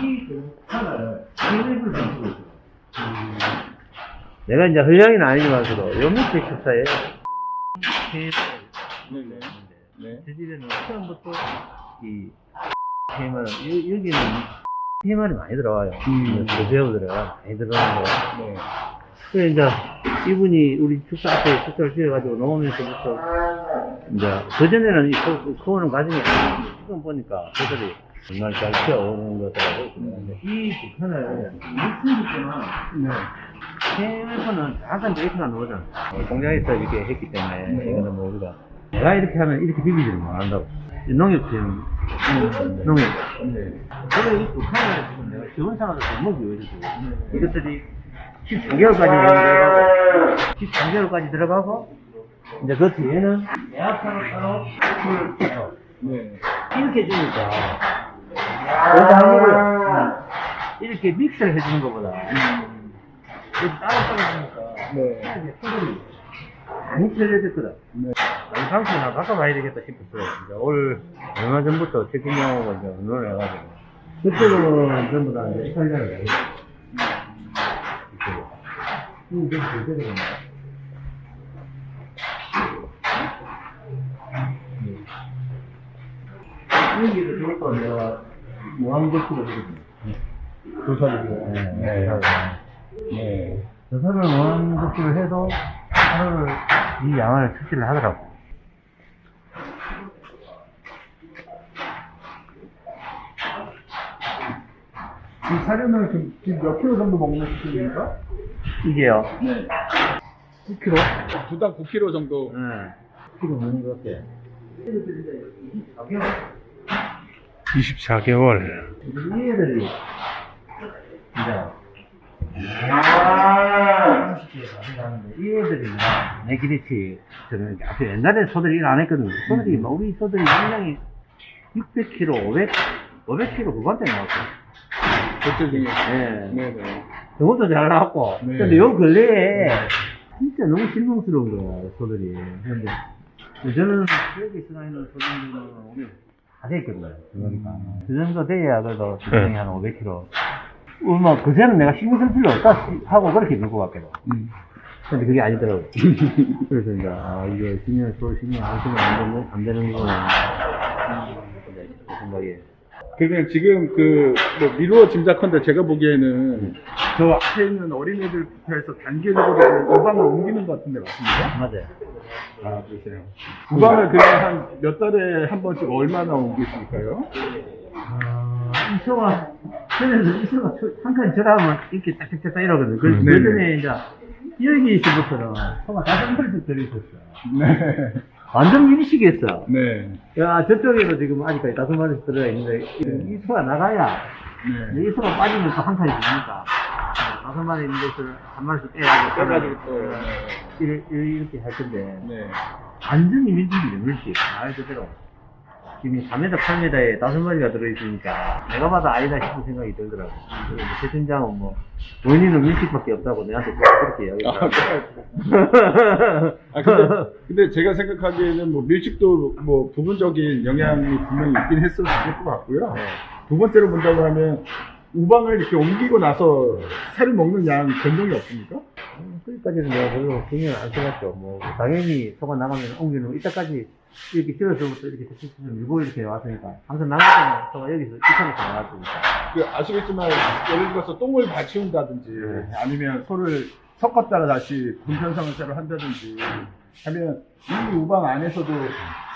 이 하나를 있어. 내가 이제 흘량이는 아니지만서도 요 밑에 축사에 네네. 네. 제 집에는 처음부터 이 여- 여기는 테마리 많이 들어와요. 음. 그 배우들가 많이 들어오는 거. 네. 그래 이제 이분이 우리 축사 앞에 축사를 지어가지고 놓으면서부터 이제 그 전에는 이 코- 코어는 과정이 아니고 지금 보니까 그들이 정말 잘 키워오는 것더라고요. 근데 이 북한을 육수있구나 네. 캠에서는 정확한 데이터가 나오잖아. 어, 공장에서 이렇게 했기 때문에 이거는 뭐 우리가 내가 이렇게 하면 이렇게 비비지를 못한다고. 이 농협팀 농협. 네. 그래 이 북한을 지금 내가 지원상으로 잘못 보여주고 이것들이 13개월까지 들어가고 13개월까지 들어가고 이제 그 뒤에는 예약하러 따로 네. 이렇게 주니까 여기다 하고요 이렇게 믹스를 해주는 것보다 여기 따로 따로 주니까 네. 소금이 많이 처리됐거든 네. 이 하나 바꿔봐야 되겠다 싶었어요. 이제 올 얼마 전부터 책임형하고 이제 의논을 해가지고 그쪽은 전부 다 이제 이탈리아를 해요. 이쪽으로. 이거 좀 제대로 된다. 여기도 저것도 내가 무한도수로 되거든요. 조선이고. 네. 네. 네. 저서를 무한도수를 해도 하루를 이 양을 채취를 하더라고. 이 사료는 지금, 지금 몇 킬로 정도 먹는 수준입니까? 이게요. 네. 9kg? 두당 9킬로 정도. 네. 키로 먹는 것 같아. 24개월. 이 애들이, 이제, 30개에 가져가는데, 이 애들이, 내 기대치, 저는 아주 옛날에 소들이 일 안 했거든. 소들이, 우리 소들이 굉장히 600kg, 500, 500kg 후반대 나왔어. 그때 중에. 예. 네네. 그것도 잘 나왔고. 네. 근데 요 근래에, 진짜 너무 실망스러운 거야, 소들이. 근데, 저는 지역에 있어다니는 소들들은 오늘 다 돼 있거든요. 그러니까. 그 정도 돼야 그래도 주변이 한 500kg. 뭐, 그새는 내가 신경 쓸 필요 없다 시- 하고 그렇게 밀고 갔거든. 음. 근데 그게 아니더라고. 그래서 이제, 아, 이게 신경, 서로 신경 안 쓰면 안 되는, 안 되는 거구나. 생각이. 그러면 지금 그, 뭐, 미루어 짐작컨대 제가 보기에는 저 앞에 있는 어린애들부터 해서 단계적으로 우방을 옮기는 것 같은데 맞습니까? 맞아요. 아, 그러세요. 우방을 그냥 한 몇 달에 한 번씩 얼마나 옮기실까요? 아, 이소가, 그래서 이소가 한 칸 절하면 이렇게 딱딱딱 이러거든. 그, 네. 그 전에 이제, 여기서부터는 소가 다섯 마리씩 들어있었어. 네. 완전 밀식했어. 네. 야, 저쪽에도 지금 아직까지 다섯 마리씩 들어가 있는데, 이- 이 소가 나가야, 네. 이 소가 빠지면 또한 칸이 되니까, 다섯 마리 있는 것을 한 마리씩 빼가지고, 빼가지고 또, 이렇게, 이렇게 할 건데, 네. 완전히 밀집이네, 밀집. 말 그대로. 지금 4m, 8m에 다섯 마리가 들어있으니까, 내가 봐도 아니다 싶은 생각이 들더라고. 그래서 뭐 최팀장은 뭐, 본인은 밀집밖에 없다고 내한테 그렇게 아, 이야기하더라고. 아, 근데, 근데 제가 생각하기에는 뭐 밀집도 뭐 부분적인 영향이 분명히 있긴 했을 것 같고요. 네. 두 번째로 본다고 하면 우방을 이렇게 옮기고 나서 살을 먹는 양 변동이 없습니까? 거기까지는 내가 별로 신경을 안 써봤죠. 뭐, 당연히 소가 나가면 옮기는 거, 이때까지 이렇게 실어서부터 이렇게 대충 밀고 이렇게 왔으니까. 항상 나갈 때는 소가 여기서 이쪽에서 나갔으니까. 그 아시겠지만 예를 들어서 똥을 받치운다든지 아니면 소를 섞었다가 다시 분편성을 새로 한다든지 하면 이 우방 안에서도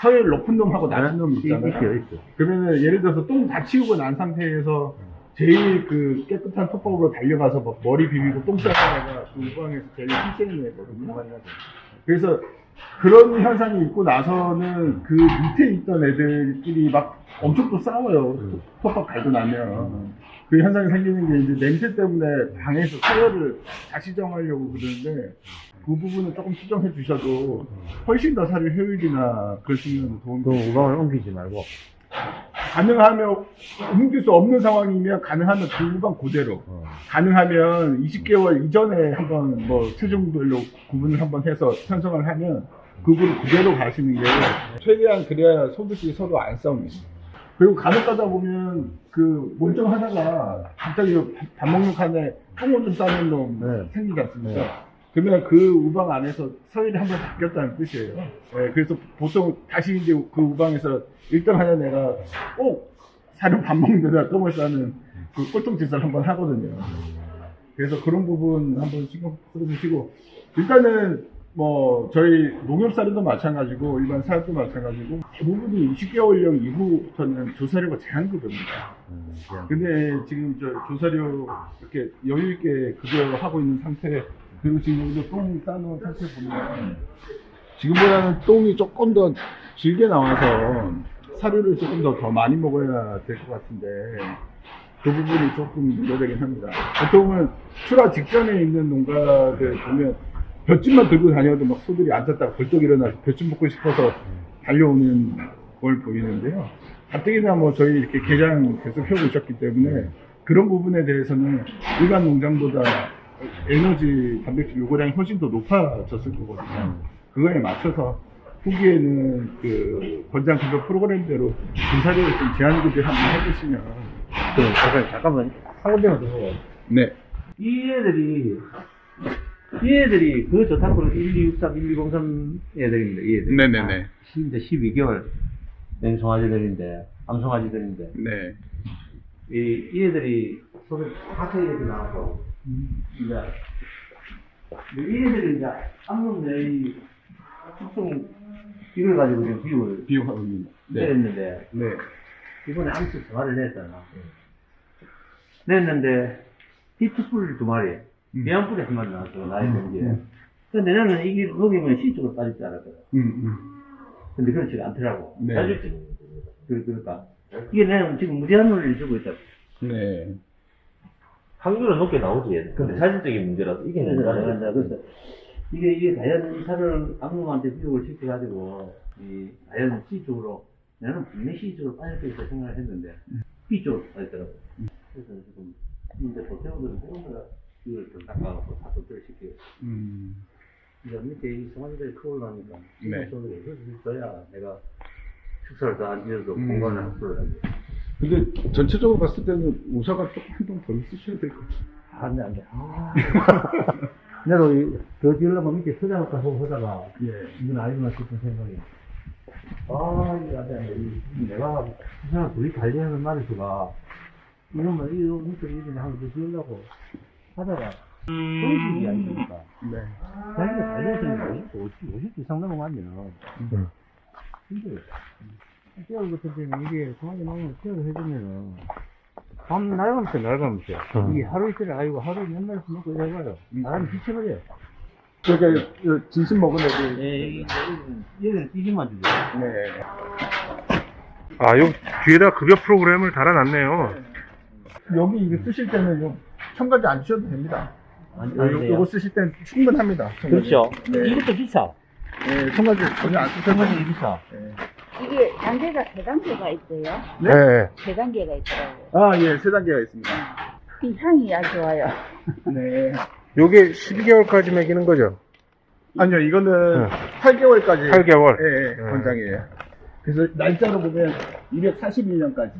서열 높은 놈하고 낮은 놈이 있잖아요. 있죠, 있죠. 그러면은 예를 들어서 똥 다 치우고 난 상태에서 제일 그 깨끗한 톱밥으로 달려가서 막 머리 비비고 똥 싸다가 그 우방에서 제일 희생이 되거든요. 그래서 그런 현상이 있고 나서는 그 밑에 있던 애들끼리 막 엄청 또 싸워요. 톱밥 갈고 나면. 그 현상이 생기는 게 이제 냄새 때문에 방에서 서열을 다시 정하려고 그러는데 그 부분은 조금 수정해 주셔도 훨씬 더 살을 효율이나 그럴 수 있는 도움이 그 우방을 옮기지 말고. 가능하면 옮길 수 없는 상황이면 가능하면 그 우방 그대로 어. 가능하면 20개월 이전에 한번 뭐 체중별로 구분을 한번 해서 편성을 하면 그걸 그대로 가시는 게 최대한 그래야 소득이 서로 안 싸웁니다. 그리고 간혹 가다 보면 그 몸좀 하다가 갑자기 밥- 밥 먹는 칸에 똥을 좀 싸는 놈 네. 생기지 않습니까? 네. 그러면 그 우방 안에서 서열이 한번 바뀌었다는 뜻이에요. 예, 그래서 보통 다시 이제 그 우방에서 1등 하는 애가 꼭 사료 밥 먹는 데다 똥을 싸는 그 꼴통 짓을 한번 하거든요. 그래서 그런 부분 한번 신경 써주시고 일단은 뭐 저희 농협 사료도 마찬가지고 일반 사료도 마찬가지고 대부분이 20개월령 이후부터는 조사료가. 음, 그냥 근데 지금 저 조사료 이렇게 여유 있게 급여하고 있는 상태 그리고 지금 여기서 똥 싸놓은 상태 보면 지금보다는 똥이 조금 더 길게 나와서 사료를 조금 더, 더 많이 먹어야 될 것 같은데 그 부분이 조금 문제되긴 합니다. 보통은 출하 직전에 있는 농가들 보면 볏짚만 들고 다녀도 막 소들이 앉았다가 벌떡 일어나서 볏짚 먹고 싶어서 달려오는 걸 보이는데요. 가뜩이나 뭐 저희 이렇게 개장 계속 해오고 있었기 때문에 그런 부분에 대해서는 일반 농장보다 에너지 단백질 요구량이 훨씬 더 높아졌을 거거든요. 그거에 맞춰서 후기에는 그 권장 급여 프로그램대로 주사료를 좀 제한 급여 한번 해주시면 그, 잠깐, 잠깐만, 한 군데만 더. 네. 이 애들이, 이 애들이 그 저탄고로 1263, 1203 애들입니다, 이 애들. 네네네. 아, 이제 12개월 냉송아지들인데, 암송아지들인데, 네. 이, 이 애들이 다섯 애들이 나와서, 이제, 이 애들이 이제 암송 내이 특성 이걸 가지고 지금 비율을 비용하고 있는. 네. 내렸는데, 네. 이번에 암수 두 마리를 냈잖아. 냈는데, 히트풀 두 마리, 음. 배양풀이 한 마리 나왔어, 나이 된 게. 음. 근데 나는 이게 녹이면 C 쪽으로 빠질 줄 알았거든. 음, 음. 근데 그렇지가 않더라고. 네. 그, 그러니까. 이게 내가 지금 무제한 논리를 주고 있다. 네. 확률은 높게 나오지. 근데 사실적인 문제라서 이게 그래서, 문제라서. 그래서 이게, 이게 과연 이 차를 악몽한테 비용을 시켜가지고, 이, 과연 C 쪽으로, 나는 분명히 C 쪽으로 빠질 수 있다 생각을 했는데, B 쪽으로 빠졌더라고. 그래서 지금, 이제 보태우들은 조금더 이걸 좀 닦아갖고 다 조절시키고, 음. 이제 밑에 이 송아지들이 크고 올라오니까, 네. 소들이 해줘야 내가 축사를 더안 지어도 음. 공간을 확보를 하지. 근데 전체적으로 봤을 때는 우사가 조금 덜 쓰셔야 될 것 같아요. 안 돼, 안 돼. 아. 이- 더 지으려면 밑에 서장할까 하고 하다가, 예. 이건 아니구나 싶은 생각이. 아, 이거 안 돼, 안 돼. 이- 내가 그 사람 둘이 관리하는 말수가, 이러면 이거 밑에 이런 한번 더 지으려고 하다가, 정신이 아니니까. 네. 자기가 관리해서 50, 50, 50 이상 넘어가면, 음. 힘들어요. 깨울 같은 때는 이게 정확히 나오면 깨울 해주면은, 밤 날가면서 날가면서, 음. 이게 하루 이틀 아니고 하루에 몇 마리씩 먹고 이래봐요. 사람이 지쳐버려요. 그러니까 그 진심 먹은 애들. 예, 얘는 찌기만 주죠. 네. 아, 요 뒤에다 급여 프로그램을 달아놨네요. 여기 이거 쓰실 때는 요 첨가지 안 주셔도 됩니다. 안, 요, 요, 요거 쓰실 때는 충분합니다. 첨가지. 그렇죠. 네. 이것도 비싸. 네, 첨가지 전혀 안 쓰셔도 됩니다. 비싸. 네. 이게 단계가 세 단계가 있어요. 네? 네. 세 단계가 있더라고요. 아, 예, 세 단계가 있습니다. 이 향이 아주 좋아요. 네. 요게 12개월까지 매기는 거죠? 아니요, 이거는 네. 8개월까지. 8개월. 예, 예, 네. 권장이에요. 그래서 날짜로 보면 241년까지.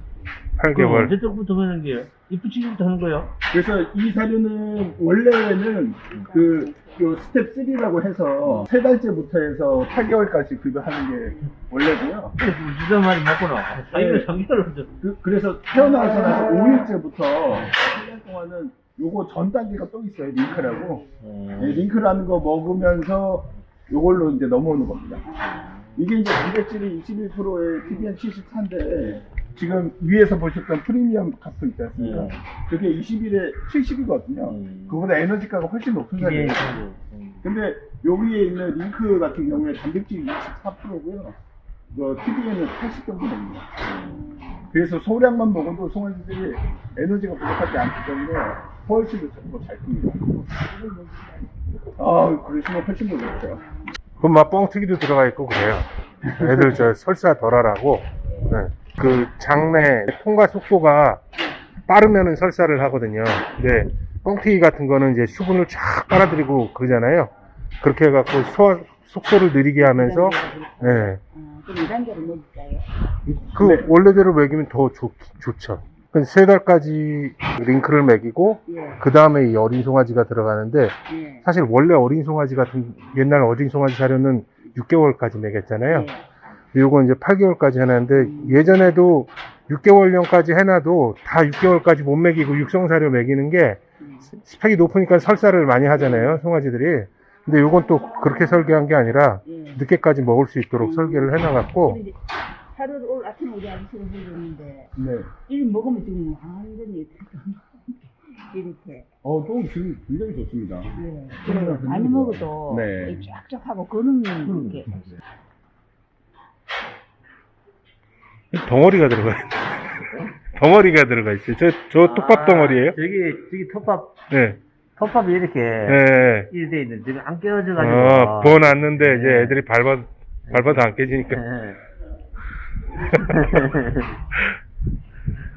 8개월. 언제부터 하는 게, 이쁘치기부터 하는 거예요? 그래서 이 사료는 원래는 그, 요 스텝 3라고 해서 세 달째부터 해서 8개월까지 급여하는 게 원래고요. 무슨 말이 맞구나. 아, 네. 장기를 그, 그래서 태어나서 나서 5일째부터 1년 동안은 요거 전 단계가 또 있어요. 링크라고. 음. 네, 링크라는 거 먹으면서 요걸로 이제 넘어오는 겁니다. 이게 이제 단백질이 21%에 TDN 74인데 지금 위에서 보셨던 프리미엄 카프 있지 않습니까? 네. 그게 21에 70이거든요. 음. 그거보다 에너지가가 훨씬 높은 이게, 사이에요. 음. 근데 여기에 있는 링크 같은 경우에 단백질이 24%고요. 뭐 TDN은 80 정도 됩니다. 그래서 소량만 먹어도 송아지들이 에너지가 부족하지 않기 때문에 훨씬 더잘 큽니다. 아, 그러시면 훨씬 더 좋죠. 그럼 막 뻥튀기도 들어가 있고 그래요. 애들 저 설사 덜하라고. 네. 그 장내 통과 속도가 빠르면은 설사를 하거든요. 근데 뻥튀기 같은 거는 이제 수분을 쫙 빨아들이고 그러잖아요. 그렇게 해갖고 소화 속도를 느리게 하면서 예, 좀 2단계로 먹을까요? 그 원래대로 먹이면 더 좋, 좋죠. 세 달까지 링크를 먹이고 예. 그 다음에 이 어린 송아지가 들어가는데 예. 사실 원래 어린 송아지 같은 옛날 어린 송아지 사료는 6개월까지 먹였잖아요. 예. 요거 이제 8개월까지 해놨는데 예전에도 6개월령까지 해놔도 다 6개월까지 못 먹이고 육성사료 먹이는 게 음. 스펙이 높으니까 설사를 많이 하잖아요 송아지들이 근데 요건 또 그렇게 설계한 게 아니라 예. 늦게까지 먹을 수 있도록 음. 설계를 해놔갖고 근데 하루를 오늘 아침에 우리 아저씨가 해줬는데 네. 일 먹으면 지금 완전히 이렇게 어, 또 지금 굉장히 좋습니다. 예. 그리고 많이 먹어도 네. 이 쫙쫙하고 거는 게 덩어리가 들어가 있네 덩어리가 들어가 있어요 저, 저 톱밥 덩어리예요? 아, 저기, 저기 톱밥, 네. 톱밥이 이렇게 네. 일돼 있는데, 안 깨어져가지고. 어, 부어놨는데 이제 네. 애들이 밟아, 밟아도 안 깨지니까 네.